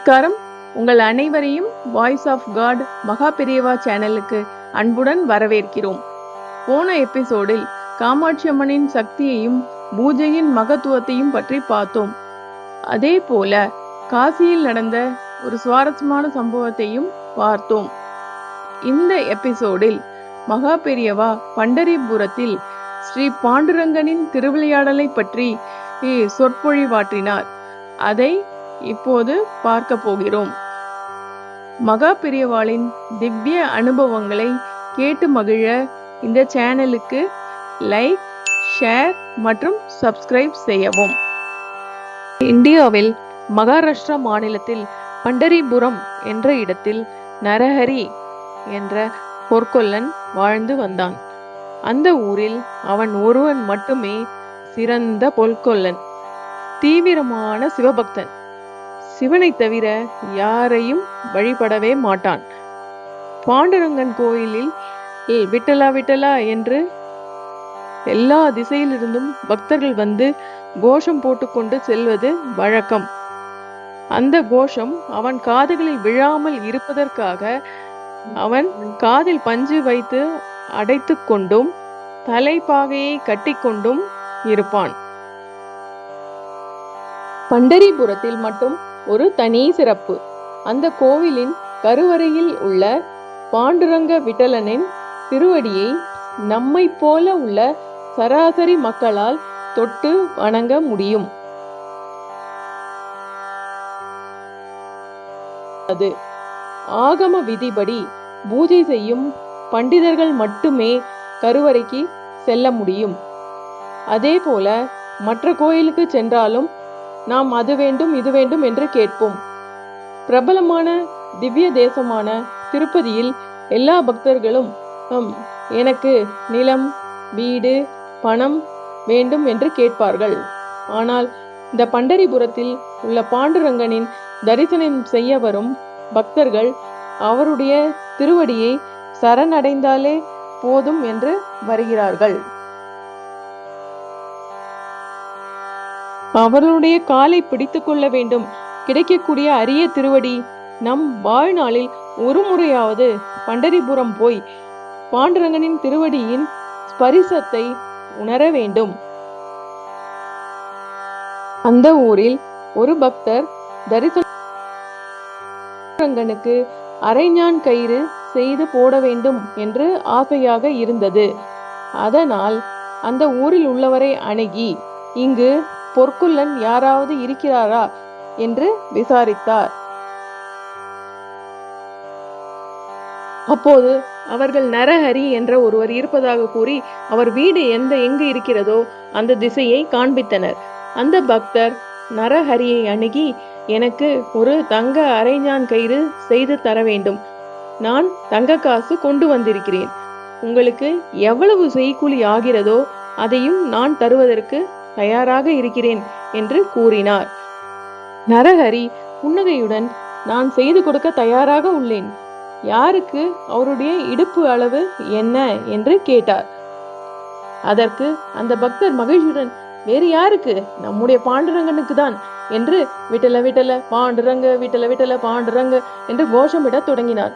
நமஸ்காரம். உங்கள் அனைவரையும் வாய்ஸ் ஆஃப் காட் மகா பெரியவா சேனலுக்கு அன்புடன் வரவேற்கிறோம். போன எபிசோடில் காமாட்சி அம்மனின் சக்தியையும் பூஜையின் மகத்துவத்தையும் பற்றி பார்த்தோம். அதே போல காசியில் நடந்த ஒரு சுவாரஸ்யமான சம்பவத்தையும் பார்த்தோம். இந்த எபிசோடில் மகா பெரியவா பண்டரிபுரத்தில் ஸ்ரீ பாண்டுரங்கனின் திருவிளையாடலை பற்றி சொற்பொழிவாற்றினார். அதை இப்போது பார்க்க போகிறோம். மகா பெரியவாளின் திவ்ய அனுபவங்களை கேட்டு மகிழ இந்த சேனலுக்கு லைக் ஷேர் மற்றும் சப்ஸ்கிரைப் செய்யவும். இந்தியாவில் மகாராஷ்டிரா மாநிலத்தில் பண்டரிபுரம் என்ற இடத்தில் நரஹரி என்ற பொற்கொல்லன் வாழ்ந்து வந்தான். அந்த ஊரில் அவன் ஒருவன் மட்டுமே சிறந்த பொற்கொல்லன் தீவிரமான சிவபக்தன். சிவனை தவிர யாரையும் வழிபடவே மாட்டான். பாண்டுரங்கன் கோயிலில் விட்டலா விட்டலா என்று எல்லா திசையிலிருந்தும் பக்தர்கள் வந்து கோஷம் போட்டுக்கொண்டு செல்வது வழக்கம். அந்த கோஷம் அவன் காதுகளில் விழாமல் இருப்பதற்காக அவன் காதில் பஞ்சு வைத்து அடைத்துக் கொண்டும் தலைப்பாகையை கட்டிக்கொண்டும் இருப்பான். பண்டரிபுரத்தில் மட்டும் ஒரு தனி சிறப்பு. அந்த கோவிலின் கருவறையில் உள்ள பாண்டுரங்க விட்டலனின் திருவடியை நம்மை போல உள்ள சராசரி மக்களால் தொட்டு வணங்க முடியும். அது ஆகம விதிபடி பூஜை செய்யும் பண்டிதர்கள் மட்டுமே கருவறைக்கு செல்ல முடியும். அதே போல மற்ற கோயிலுக்கு சென்றாலும் நாம் அது வேண்டும் இது வேண்டும் என்று கேட்போம். பிரபலமான திவ்ய தேசமான திருப்பதியில் எல்லா பக்தர்களும் எனக்கு நிலம் வீடு பணம் வேண்டும் என்று கேட்பார்கள். ஆனால் இந்த பண்டரிபுரத்தில் உள்ள பாண்டுரங்கனின் தரிசனம் செய்ய வரும் பக்தர்கள் அவருடைய திருவடியை சரணடைந்தாலே போதும் என்று வருகிறார்கள். அவர்களுடைய காலை பிடித்துக் கொள்ள வேண்டும். கிடைக்கக்கூடிய அரிய திருவடி நம் வாழ்நாளில் ஒரு முறையாவது பண்டரிபுரம் போய் பாண்டுரங்கனின் திருவடியின் ஸ்பரிசத்தை உணர வேண்டும். அந்த ஊரில் ஒரு பக்தர் தரிசனங்கனுக்கு அரைஞான் கயிறு செய்து போட வேண்டும் என்று ஆசையாக இருந்தது. அதனால் அந்த ஊரில் உள்ளவரை அணுகி இங்கு பொற்குள்ளன் யாராவது இருக்கிறாரா? என்று விசாரித்தார். அப்போது அவர்கள் நரஹரி என்ற ஒருவர் இருப்பதாக கூறி அவர் வீடு எந்த எங்கு இருக்கிறதோ அந்த திசையை காண்பித்தனர். அந்த பக்தர் நரஹரியை அணுகி எனக்கு ஒரு தங்க அரைஞான் கயிறு செய்து தர வேண்டும். நான் தங்க காசு கொண்டு வந்திருக்கிறேன். உங்களுக்கு எவ்வளவு செய்கூலி ஆகிறதோ அதையும் நான் தருவதற்கு தயாராக இருக்கிறேன் என்று கூறினார். நரஹரி புன்னகையுடன் நான் செய்து கொடுக்க தயாராக உள்ளேன். யாருக்கு? அவருடைய இடுப்பு அளவு என்ன? என்று கேட்டார். அதற்கு அந்த பக்தர் மகிழ்ச்சியுடன் வேறு யாருக்கு? நம்முடைய பாண்டுரங்கனுக்கு தான் என்று விட்டல விட்டல பாண்டுரங்க விட்டல விட்டல பாண்டுரங்க என்று கோஷமிடத் தொடங்கினார்.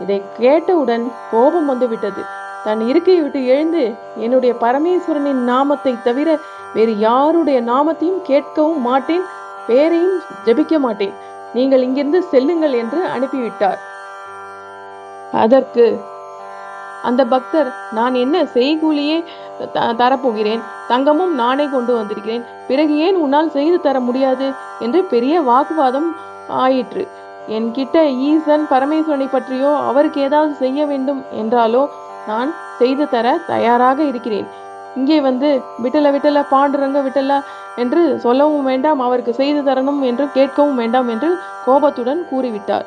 இதை கேட்டவுடன் கோபம் வந்து விட்டது தன் இருக்கையை விட்டு எழுந்து என்னுடைய பரமேஸ்வரனின் நாமத்தை தவிர வேறு யாருடைய நாமத்தையும் கேட்கவும் மாட்டேன் பேரையும் ஜெபிக்க மாட்டேன். நீங்கள் இங்கிருந்து செல்லுங்கள் என்று அனுப்பிவிட்டார். அதற்கு அந்த பக்தர் நான் என்ன செய்கூலியே தரப்போகிறேன்? தங்கமும் நானே கொண்டு வந்திருக்கிறேன். பிறகு ஏன் உன்னால் செய்து தர முடியாது? என்று பெரிய வாக்குவாதம் ஆயிற்று. என்கிட்ட ஈசன் பரமேஸ்வரனை பற்றியோ அவருக்கு ஏதாவது செய்ய வேண்டும் என்றாலோ நான் செய்து தர தயாராக இருக்கிறேன். இங்கே வந்து விட்டல விட்டல பாண்டுரங்க விட்டல என்று சொல்லவும் வேண்டாம் அவருக்கு செய்து தரணும் என்று கேட்கவும் வேண்டாம் என்று கோபத்துடன் கூறிவிட்டார்.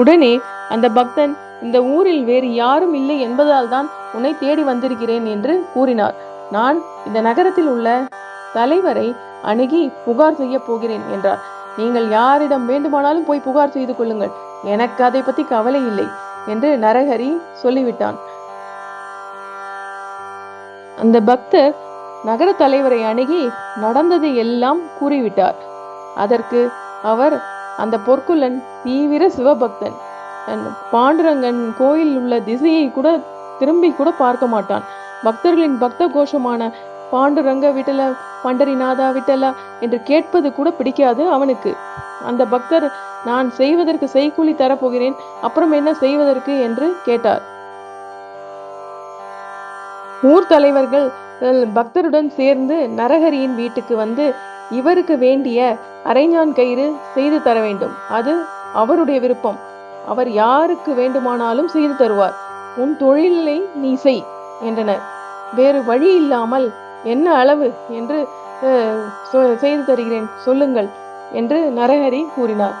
உடனே அந்த பக்தன் இந்த ஊரில் வேறு யாரும் இல்லை என்பதால் தான் உன்னை தேடி வந்திருக்கிறேன் என்று கூறினார். நான் இந்த நகரத்தில் உள்ள தலைவரை அணுகி புகார் செய்ய போகிறேன் என்றார். நீங்கள் யாரிடம் வேண்டுமானாலும் போய் புகார் செய்து கொள்ளுங்கள். எனக்கு அதை பத்தி கவலை இல்லை என்று நரஹரி சொல்லிவிட்டான். அந்த பக்தர் நகர தலைவரை அணுகி நடந்ததை எல்லாம் கூறிவிட்டார். அதற்கு அவர் அந்த பொற்குள்ளன் தீவிர சிவபக்தன் பாண்டுரங்கன் கோயில் உள்ள திசையை கூட திரும்பி கூட பார்க்க மாட்டான். பக்தர்களின் பக்த கோஷமான பாண்டுரங்க விட்டல பண்டரிநாதா விட்டலா என்று கேட்பது கூட பிடிக்காது அவனுக்கு. அந்த பக்தர் நான் செய்வதற்கு செய்கூலி தரப்போகிறேன் அப்புறம் என்ன செய்வதற்கு? என்று கேட்டார். ஊர் தலைவர்கள் பக்தருடன் சேர்ந்து நரஹரியின் வீட்டுக்கு வந்து இவருக்கு வேண்டிய அரைஞான் கயிறு செய்து தர வேண்டும். அது அவருடைய விருப்பம். அவர் யாருக்கு வேண்டுமானாலும் செய்து தருவார். உன் தொழிலை நீ செய் என்றனர். வேறு வழி இல்லாமல் என்ன அளவு என்று அஹ், செய்து தருகிறேன் சொல்லுங்கள் என்று நரஹரி கூறினார்.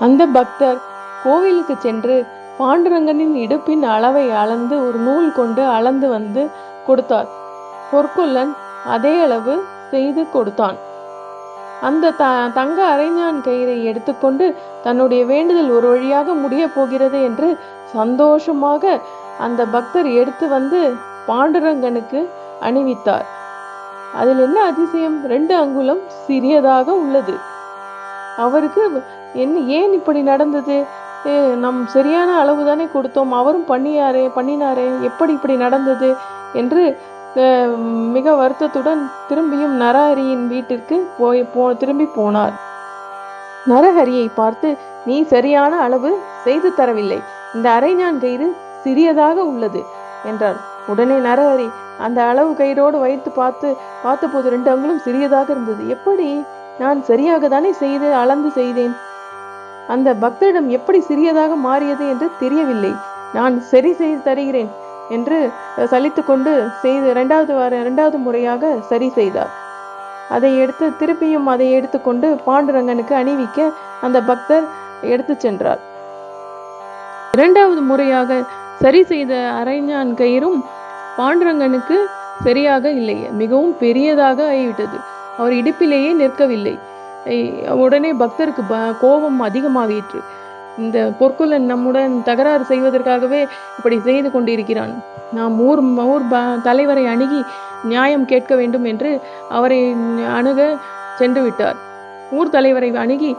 அந்த பக்தர் கோவிலுக்கு சென்று பாண்டுரங்கனின் இடுப்பின் அளவை அளந்து ஒரு நூல் கொண்டு அளந்து வந்து கொடுத்தார். பொற்கொல்லன் அதே அளவு செய்து கொடுத்தான். அந்த த தங்க அரைஞான் கயிறை எடுத்துக்கொண்டு தன்னுடைய வேண்டுதல் ஒரு வழியாக முடிய போகிறது என்று சந்தோஷமாக அந்த பக்தர் எடுத்து வந்து பாண்டுரங்கனுக்கு அணிவித்தார். அதில் என்ன அதிசயம்? ரெண்டு அங்குலம் சிறியதாக உள்ளது. அவருக்கு என்ன ஏன் இப்படி நடந்தது? நம் சரியான அளவு தானே கொடுத்தோம். அவரும் பண்ணியாரே பண்ணினாரே. எப்படி இப்படி நடந்தது என்று அஹ், மிக வருத்தத்துடன் திரும்பியும் நரஹரியின் வீட்டிற்கு போய் போ திரும்பி போனார். நரஹரியை பார்த்து நீ சரியான அளவு செய்து தரவில்லை. இந்த அரைஞான் கயிறு சிறியதாக உள்ளது என்றார். உடனே நரஹரி அந்த அளவு கயிறோடு வைத்து பார்த்து பார்த்தபோது ரெண்டு அங்குலும் சிறியதாக இருந்தது. எப்படி நான் சரியாக தானே செய்து அளந்து செய்தேன்? அந்த பக்தரிடம் எப்படி சிறியதாக மாறியது என்று தெரியவில்லை. நான் சரி செய்து தருகிறேன் என்று சலித்து கொண்டு செய்து இரண்டாவது வார இரண்டாவது முறையாக சரி செய்தார். அதை எடுத்து திருப்பியும் அதை எடுத்துக்கொண்டு பாண்டுரங்கனுக்கு அணிவிக்க அந்த பக்தர் எடுத்து சென்றார். இரண்டாவது முறையாக சரி செய்த அரைஞான் கயிறும் பாண்டுரங்கனுக்கு சரியாக இல்லை. மிகவும் பெரியதாக ஆகிவிட்டது. அவர் இடுப்பிலேயே நிற்கவில்லை. உடனே பக்தருக்கு ப- கோபம் அதிகமாகிற்று. இந்த பொற்குலன் நம்முடன் தகராறு செய்வதற்காகவே இப்படி செய்து கொண்டிருக்கிறான். நாம் ஊர் ஊர் ப- தலைவரை அணுகி நியாயம் கேட்க வேண்டும் என்று அவரை அணுக சென்று விட்டார். ஊர் தலைவரை அணுகி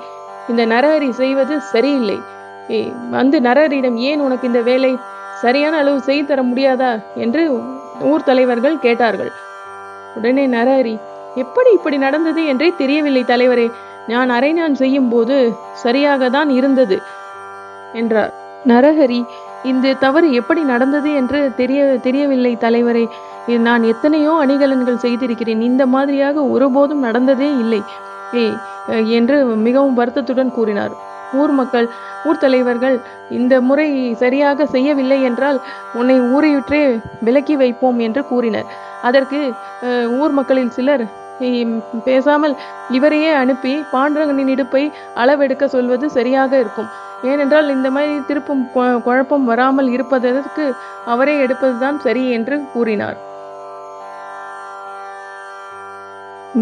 இந்த நரஹரி செய்வது சரியில்லை. ஏய், வந்து நரஹரியிடம் ஏன் உனக்கு இந்த வேலை? சரியான அளவு செய்து தர முடியாதா? என்று ஊர் தலைவர்கள் கேட்டார்கள். உடனே நரஹரி எப்படி இப்படி நடந்தது என்றே தெரியவில்லை தலைவரே. நான் அரைஞான் செய்யும் போது சரியாக தான் இருந்தது என்றார். நரஹரி இந்த தவறு எப்படி நடந்தது என்று தெரிய தெரியவில்லை தலைவரே. நான் எத்தனையோ அணிகலன்கள் செய்திருக்கிறேன் இந்த மாதிரியாக ஒருபோதும் நடந்ததே இல்லை ஏ என்று மிகவும் வருத்தத்துடன் கூறினார். ஊர் மக்கள் ஊர் தலைவர்கள் இந்த முறை சரியாக செய்யவில்லை என்றால் உன்னை ஊரையுற்றே விலக்கி வைப்போம் என்று கூறினர். அதற்கு அஹ், ஊர் மக்களில் சிலர் பேசாமல் இவரையே அனுப்பி பாண்டரங்கனின் இடுப்பை அளவெடுக்க சொல்வது சரியாக இருக்கும். ஏனென்றால் இந்த மாதிரி திருப்பும் குழப்பம் வராமல் இருப்பதற்கு அவரே எடுப்பதுதான் சரி என்று கூறினார்.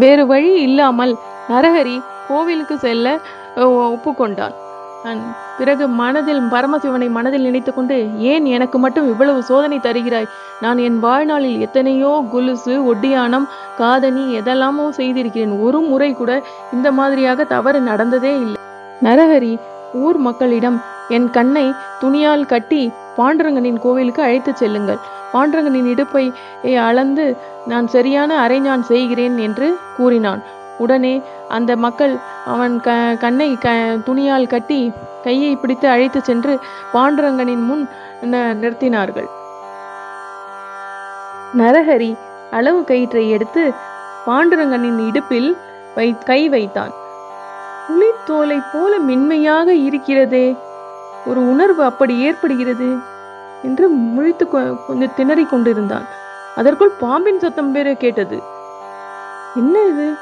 வேறு வழி இல்லாமல் நரஹரி கோவிலுக்கு செல்ல ஒப்புக்கொண்டான். அன் பிறகு மனதில் பரமசிவனை மனதில் நினைத்துக்கொண்டு ஏன் எனக்கு மட்டும் இவ்வளவு சோதனை தருகிறாய்? நான் என் வாழ்நாளில் எத்தனையோ கொலுசு ஒட்டியானம் காதணி எதெல்லாமோ செய்திருக்கிறேன். ஒரு முறை கூட இந்த மாதிரியாக தவறு நடந்ததே இல்லை. நரஹரி ஊர் மக்களிடம் என் கண்ணை துணியால் கட்டி பாண்டுரங்கனின் கோவிலுக்கு அழைத்துச் செல்லுங்கள். பாண்டுரங்கனின் இடுப்பை அளந்து நான் சரியான அறை நான் செய்கிறேன் என்று கூறினான். உடனே அந்த மக்கள் அவன் க கண்ணை க துணியால் கட்டி கையை பிடித்து அழைத்து சென்று பாண்டுரங்கனின் முன் நிறுத்தினார்கள். நரஹரி அளவு கயிற்றை எடுத்து பாண்டுரங்கனின் இடுப்பில் வை கை வைத்தான். புலித்தோலை போல மென்மையாக இருக்கிறதே. ஒரு உணர்வு அப்படி ஏற்படுகிறது என்று முழித்து கொ- கொஞ்சம் திணறிக் கொண்டிருந்தான். அதற்குள் பாம்பின் சத்தம் வேற கேட்டது. என்ன இது?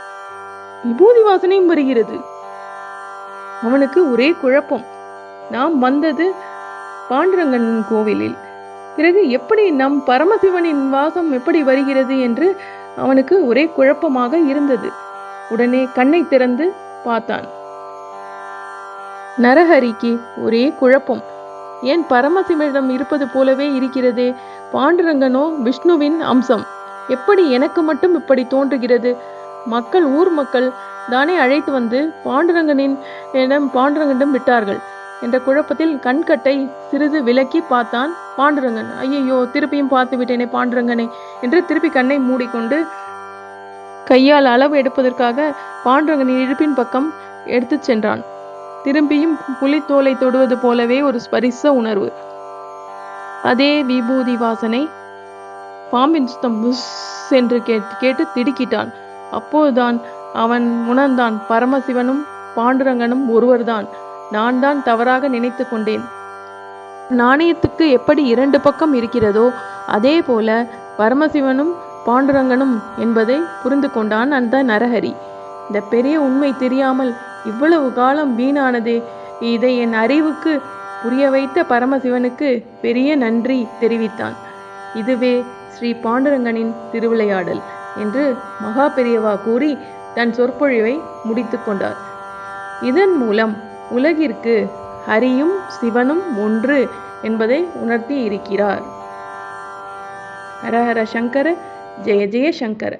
விபூதி வாசனையும் வருகிறது. அவனுக்கு ஒரே குழப்பம். நாம் வந்தது பாண்டுரங்கன் கோவிலில். பிறகு எப்படி நம் பரமசிவனின் வாசம் எப்படி வருகிறது என்று அவனுக்கு ஒரே குழப்பமாக இருந்தது. உடனே கண்ணை திறந்து பார்த்தான். நரஹரிக்கு ஒரே குழப்பம். ஏன் பரமசிவனிடம் இருப்பது போலவே இருக்கிறதே? பாண்டுரங்கனோ விஷ்ணுவின் அம்சம். எப்படி எனக்கு மட்டும் இப்படி தோன்றுகிறது? மக்கள் ஊர் மக்கள் தானே அழைத்து வந்து பாண்டுரங்கனின் இடம் பாண்டுரங்கனிடம் விட்டார்கள். என்ற குழப்பத்தில் கண்கட்டை சிறிது விலக்கி பார்த்தான் பாண்டுரங்கன். ஐயையோ திருப்பியும் பார்த்து விட்டேனே பாண்டுரங்கனை என்று திருப்பி கண்ணை மூடிக்கொண்டு கையால் அளவு எடுப்பதற்காக பாண்டுரங்கனின் இடுப்பின் பக்கம் எடுத்துச் சென்றான். திரும்பியும் புலித்தோலை தொடுவது போலவே ஒரு ஸ்பரிச உணர்வு. அதே விபூதி வாசனை பாம்பின் சுத்தம் புஷ் என்று கேட்டு கேட்டு திடுக்கிட்டான். அப்போதுதான் அவன் உணர்ந்தான் பரமசிவனும் பாண்டுரங்கனும் ஒருவர்தான். நான் தான் தவறாக நினைத்து கொண்டேன். நாணயத்துக்கு எப்படி இரண்டு பக்கம் இருக்கிறதோ அதே போல பரமசிவனும் பாண்டுரங்கனும் என்பதை புரிந்து கொண்டான் அந்த நரஹரி. இந்த பெரிய உண்மை தெரியாமல் இவ்வளவு காலம் வீணானதே இதை என் அறிவுக்கு புரிய வைத்த பரமசிவனுக்கு பெரிய நன்றி தெரிவித்தான். இதுவே ஸ்ரீ பாண்டுரங்கனின் திருவிளையாடல் என்று மகா பெரியவா கூறி தன் சொற்பொழிவை முடித்து கொண்டார். இதன் மூலம் உலகிற்கு ஹரியும் சிவனும் ஒன்று என்பதை உணர்த்தி இருக்கிறார் ஹர ஹர சங்கர ஜெய ஜெய சங்கர.